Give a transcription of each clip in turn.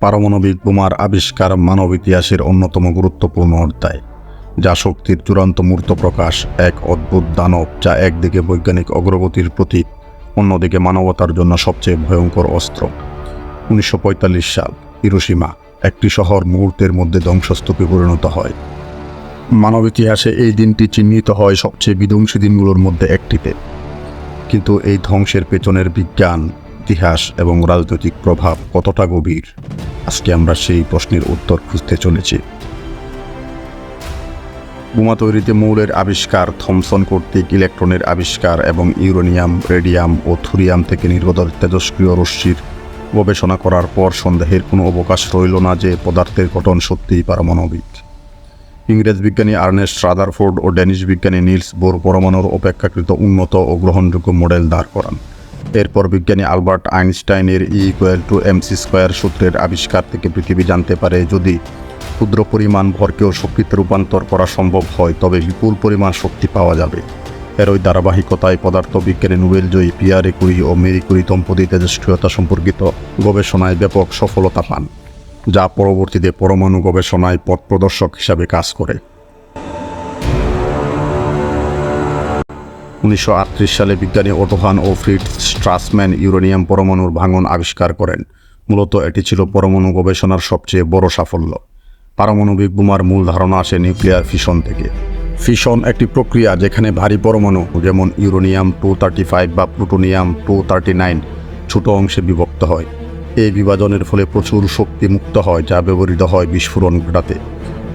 পারমাণবিক বোমার আবিষ্কার মানব ইতিহাসের অন্যতম গুরুত্বপূর্ণ অধ্যায়, যা শক্তির চূড়ান্ত মূর্ত প্রকাশ, এক অদ্ভুত দানব যা একদিকে বৈজ্ঞানিক অগ্রগতির প্রতীক, অন্যদিকে মানবতার জন্য সবচেয়ে ভয়ঙ্কর অস্ত্র। উনিশশো পঁয়তাল্লিশ সাল, হিরোশিমা একটি শহর মুহূর্তের মধ্যে ধ্বংসস্তূপে পরিণত হয়। মানব ইতিহাসে এই দিনটি চিহ্নিত হয় সবচেয়ে বিধ্বংসী দিনগুলোর মধ্যে একটিতে। কিন্তু এই ধ্বংসের পেছনের বিজ্ঞান, ইতিহাস এবং রাজনৈতিক প্রভাব কতটা গভীর? আজকে আমরা সেই প্রশ্নের উত্তর খুঁজতে চলেছি। বোমা তৈরিতে মৌলের আবিষ্কার, থমসন কর্তৃক ইলেকট্রনের আবিষ্কার এবং ইউরেনিয়াম, রেডিয়াম ও থুরিয়াম থেকে নির্গত তেজস্ক্রিয় রশ্মির গবেষণা করার পর সন্দেহের কোনো অবকাশ রইল না যে পদার্থের গঠন সত্যিই পারমাণবিক। ইংরেজ বিজ্ঞানী আর্নেস্ট রাদারফোর্ড ও ড্যানিশ বিজ্ঞানী নিলস বোর পরমাণুর অপেক্ষাকৃত উন্নত ও গ্রহণযোগ্য মডেল দাঁড় করান। এরপর বিজ্ঞানী আলবার্ট আইনস্টাইনের E equal to M C square সূত্রের আবিষ্কার থেকে পৃথিবী জানতে পারে যদি ক্ষুদ্র পরিমাণ ভরকেও শক্তিতে রূপান্তর করা সম্ভব হয়, তবে বিপুল পরিমাণ শক্তি পাওয়া যাবে। এর ওই ধারাবাহিকতায় পদার্থবিজ্ঞানী নোবেলজয়ী পিয়ারে কুরি ও মেরি কুরি দম্পতি তেজস্ক্রিয়তা সম্পর্কিত গবেষণায় ব্যাপক সফলতা পান, যা পরবর্তীতে পরমাণু গবেষণায় পথ প্রদর্শক হিসাবে কাজ করে। উনিশশো আটত্রিশ সালে বিজ্ঞানী ওটোহান ও ফ্রিড স্ট্রাসম্যান ইউরেনিয়াম পরমাণুর ভাঙন আবিষ্কার করেন। মূলত এটি ছিল পরমাণু গবেষণার সবচেয়ে বড় সাফল্য। পারমাণবিক বোমার মূল ধারণা আসে নিউক্লিয়ার ফিশন থেকে। ফিশন একটি প্রক্রিয়া যেখানে ভারী পরমাণু, যেমন ইউরেনিয়াম টু থার্টি ফাইভ বা প্লুটোনিয়াম টু থার্টি নাইন, ছোট অংশে বিভক্ত হয়। এই বিভাজনের ফলে প্রচুর শক্তি মুক্ত হয়, যা ব্যবহৃত হয় বিস্ফোরণ ঘটাতে।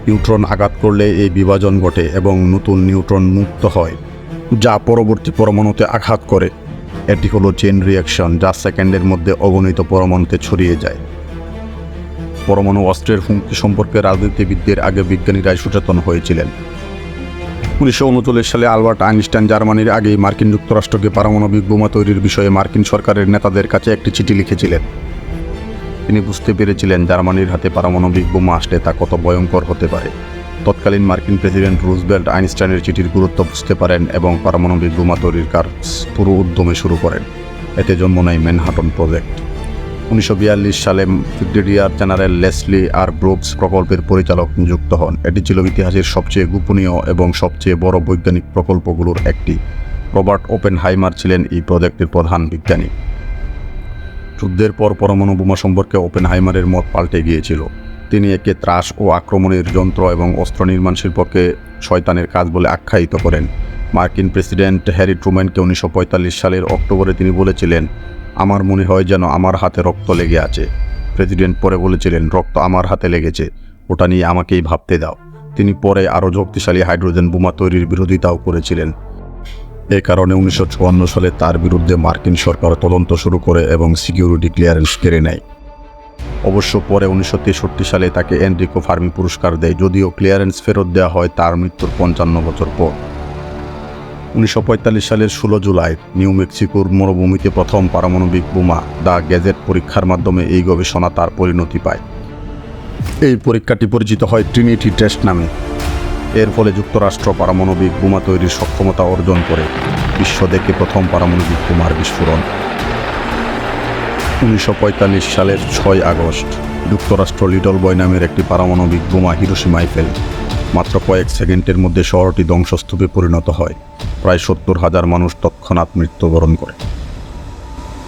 নিউট্রন আঘাত করলে এই বিভাজন ঘটে এবং নতুন নিউট্রন মুক্ত হয়। যা পরবর্তী পরমাণুতে আঘাত করে। এটি হলো চেন রিয়াকশন যা সেকেন্ডের মধ্যে অগণিত পরমাণুতে ছড়িয়ে যায়। পরমাণু অস্ত্রের হুমকি সম্পর্কে রাজনীতিবিদদের আগে বিজ্ঞানীরাই সচেতন হয়েছিলেন। উনিশশো উনচল্লিশ সালে আলবার্ট আইনস্টাইন জার্মানির আগেই মার্কিন যুক্তরাষ্ট্রকে পারমাণবিক বোমা তৈরির বিষয়ে মার্কিন সরকারের নেতাদের কাছে একটি চিঠি লিখেছিলেন। তিনি বুঝতে পেরেছিলেন জার্মানির হাতে পারমাণবিক বোমা আসলে তা কত ভয়ঙ্কর হতে পারে। তৎকালীন মার্কিন প্রেসিডেন্ট রুজবেল্ট আইনস্টাইনের চিঠির গুরুত্ব বুঝতে পারেন এবং পারমাণবিক বোমা তৈরির কাজ পুরো উদ্যমে শুরু করেন। এতে জন্ম নেয় ম্যানহাটন প্রজেক্ট। উনিশশো বিয়াল্লিশ সালে brigadier general Leslie R Groves প্রকল্পের পরিচালক নিযুক্ত হন। এটি ছিল ইতিহাসের সবচেয়ে গোপনীয় এবং সবচেয়ে বড় বৈজ্ঞানিক প্রকল্পগুলোর একটি। রবার্ট ওপেন হাইমার ছিলেন এই প্রজেক্টের প্রধান বিজ্ঞানী। যুদ্ধের পর পরমাণু বোমা সম্পর্কে ওপেন হাইমারের মত পাল্টে গিয়েছিল। তিনি একে ত্রাস ও আক্রমণের যন্ত্র এবং অস্ত্র নির্মাণ শিল্পকে শয়তানের কাজ বলে আখ্যায়িত করেন। মার্কিন প্রেসিডেন্ট হ্যারি ট্রুম্যানকে উনিশশো পঁয়তাল্লিশ সালের অক্টোবরে তিনি বলেছিলেন, আমার মনে হয় যেন আমার হাতে রক্ত লেগে আছে। প্রেসিডেন্ট পরে বলেছিলেন, রক্ত আমার হাতে লেগেছে, ওটা নিয়ে আমাকেই ভাবতে দাও। তিনি পরে আরও শক্তিশালী হাইড্রোজেন বোমা তৈরির বিরোধিতাও করেছিলেন। এ কারণে উনিশশো চুয়ান্ন সালে তার বিরুদ্ধে মার্কিন সরকার তদন্ত শুরু করে এবং সিকিউরিটি ক্লিয়ারেন্স কেড়ে নেয়। অবশ্য পরে উনিশশো তেষট্টি সালে তাকে এনরিকো ফার্মি পুরস্কার দেয়, যদিও ক্লিয়ারেন্স ফেরত দেওয়া হয় তার মৃত্যুর পঞ্চান্ন বছর পর। উনিশশো পঁয়তাল্লিশ সালের ষোলো জুলাই, নিউ মেক্সিকোর মরুভূমিতে প্রথম পারমাণবিক বোমা, দ্য গ্যাজেট পরীক্ষার মাধ্যমে এই গবেষণা তার পরিণতি পায়। এই পরীক্ষাটি পরিচিত হয় ট্রিনিটি টেস্ট নামে। এর ফলে যুক্তরাষ্ট্র পারমাণবিক বোমা তৈরির সক্ষমতা অর্জন করে, বিশ্ব দেখে প্রথম পারমাণবিক বোমার বিস্ফোরণ। উনিশশো পঁয়তাল্লিশ সালের ছয় আগস্ট, যুক্তরাষ্ট্র লিটল বয় নামের একটি পারমাণবিক বোমা হিরোসীমায় ফেলে। মাত্র কয়েক সেকেন্ডের মধ্যে শহরটি ধ্বংসস্তূপে পরিণত হয়। প্রায় সত্তর হাজার মানুষ তৎক্ষণাৎ মৃত্যুবরণ করে।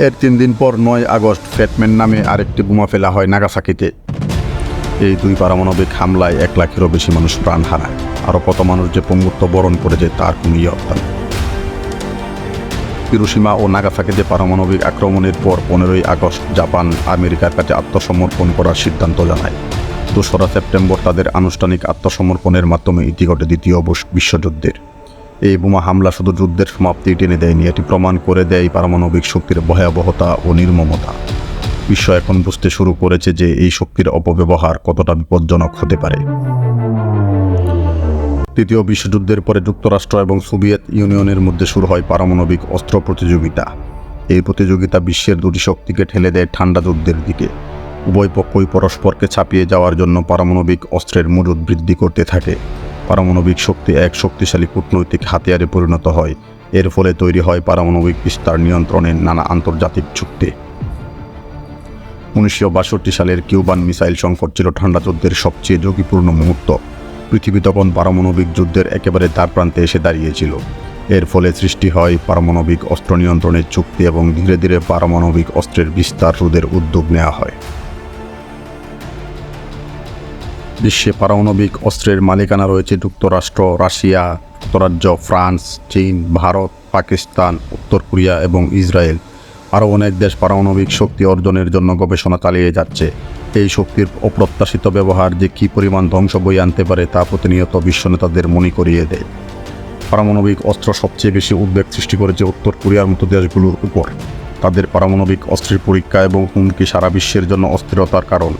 এর তিন দিন পর নয় আগস্ট ফ্যাটম্যান নামে আরেকটি বোমা ফেলা হয় নাগাসাকিতে। এই দুই পারমাণবিক হামলায় এক লাখেরও বেশি মানুষ প্রাণ হারায়। আরও কত মানুষ যে পঙ্গুত্ব বরণ করেছে তার কোনো নেই। হিরোসীমা ও নাগাসাকিতে পারমাণবিক আক্রমণের পর পনেরোই আগস্ট জাপান আমেরিকার কাছে আত্মসমর্পণ করার সিদ্ধান্ত জানায়। দোসরা সেপ্টেম্বর তাদের আনুষ্ঠানিক আত্মসমর্পণের মাধ্যমে ইতি ঘটে দ্বিতীয় বিশ্বযুদ্ধের। এই বোমা হামলা শুধু যুদ্ধের সমাপ্তি টেনে দেয়নি, এটি প্রমাণ করে দেয় পারমাণবিক শক্তির ভয়াবহতা ও নির্মমতা। বিশ্ব এখন বুঝতে শুরু করেছে যে এই শক্তির অপব্যবহার কতটা বিপজ্জনক হতে পারে। তৃতীয় বিশ্বযুদ্ধের পরে যুক্তরাষ্ট্র এবং সোভিয়েত ইউনিয়নের মধ্যে শুরু হয় পারমাণবিক অস্ত্র প্রতিযোগিতা। এই প্রতিযোগিতা বিশ্বের দুটি শক্তিকে ঠেলে দেয় ঠান্ডা যুদ্ধের দিকে। উভয় পক্ষই পরস্পরকে ছাপিয়ে যাওয়ার জন্য পারমাণবিক অস্ত্রের মজুদ বৃদ্ধি করতে থাকে। পারমাণবিক শক্তি এক শক্তিশালী কূটনৈতিক হাতিয়ারে পরিণত হয়। এর ফলে তৈরি হয় পারমাণবিক বিস্তার নিয়ন্ত্রণের নানা আন্তর্জাতিক চুক্তি। উনিশশো বাষট্টি সালের কিউবান মিসাইল সংকট ছিল ঠান্ডা যুদ্ধের সবচেয়ে ঝুঁকিপূর্ণ মুহূর্ত। পৃথিবী তখন পারমাণবিক যুদ্ধের একেবারে তার প্রান্তে এসে দাঁড়িয়েছিল। এর ফলে সৃষ্টি হয় পারমাণবিক অস্ত্র নিয়ন্ত্রণের চুক্তি এবং ধীরে ধীরে পারমাণবিক অস্ত্রের বিস্তার রোধের উদ্যোগ নেওয়া হয়। বিশ্বে পারমাণবিক অস্ত্রের মালিকানা রয়েছে যুক্তরাষ্ট্র, রাশিয়া, যুক্তরাজ্য, ফ্রান্স, চীন, ভারত, পাকিস্তান, উত্তর কোরিয়া এবং ইসরায়েল। আরও অনেক দেশ পারমাণবিক শক্তি অর্জনের জন্য গবেষণা চালিয়ে যাচ্ছে। এই শক্তির অপ্রত্যাশিত ব্যবহার যে কী পরিমাণ ধ্বংস বই আনতে পারে তা প্রতিনিয়ত বিশ্ব নেতাদের মনে করিয়ে দেয়। পারমাণবিক অস্ত্র সবচেয়ে বেশি উদ্বেগ সৃষ্টি করেছে উত্তর কোরিয়ার মতো দেশগুলোর উপর। তাদের পারমাণবিক অস্ত্রের পরীক্ষা এবং হুমকি সারা বিশ্বের জন্য অস্থিরতার কারণ।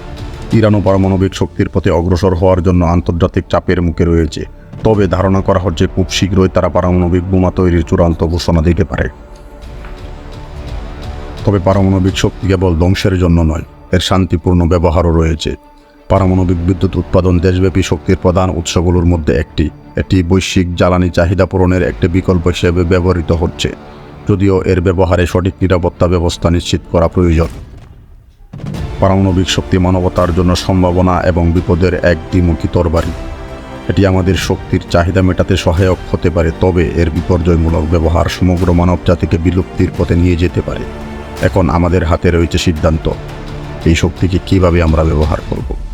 ইরানও পারমাণবিক শক্তির পথে অগ্রসর হওয়ার জন্য আন্তর্জাতিক চাপের মুখে রয়েছে। তবে ধারণা করা হচ্ছে খুব শীঘ্রই তারা পারমাণবিক বোমা তৈরির চূড়ান্ত ঘোষণা দিতে পারে। তবে পারমাণবিক শক্তি কেবল ধ্বংসের জন্য নয় এর শান্তিপূর্ণ ব্যবহারও রয়েছে। পারমাণবিক বিদ্যুৎ উৎপাদন দেশব্যাপী শক্তির প্রধান উৎসগুলোর মধ্যে একটি। এটি বৈশ্বিক জ্বালানি চাহিদা পূরণের একটি বিকল্প হিসেবে ব্যবহৃত হচ্ছে, যদিও এর ব্যবহারে সঠিক নিরাপত্তা ব্যবস্থা নিশ্চিত করা প্রয়োজন। পারমাণবিক শক্তি মানবতার জন্য সম্ভাবনা এবং বিপদের এক দ্বিমুখী তরবারি। এটি আমাদের শক্তির চাহিদা মেটাতে সহায়ক হতে পারে, তবে এর বিপর্যয়মূলক ব্যবহার সমগ্র মানব জাতিকে বিলুপ্তির পথে নিয়ে যেতে পারে। এখন আমাদের হাতে রয়েছে সিদ্ধান্ত। এই শক্তিকে কীভাবে আমরা ব্যবহার করব?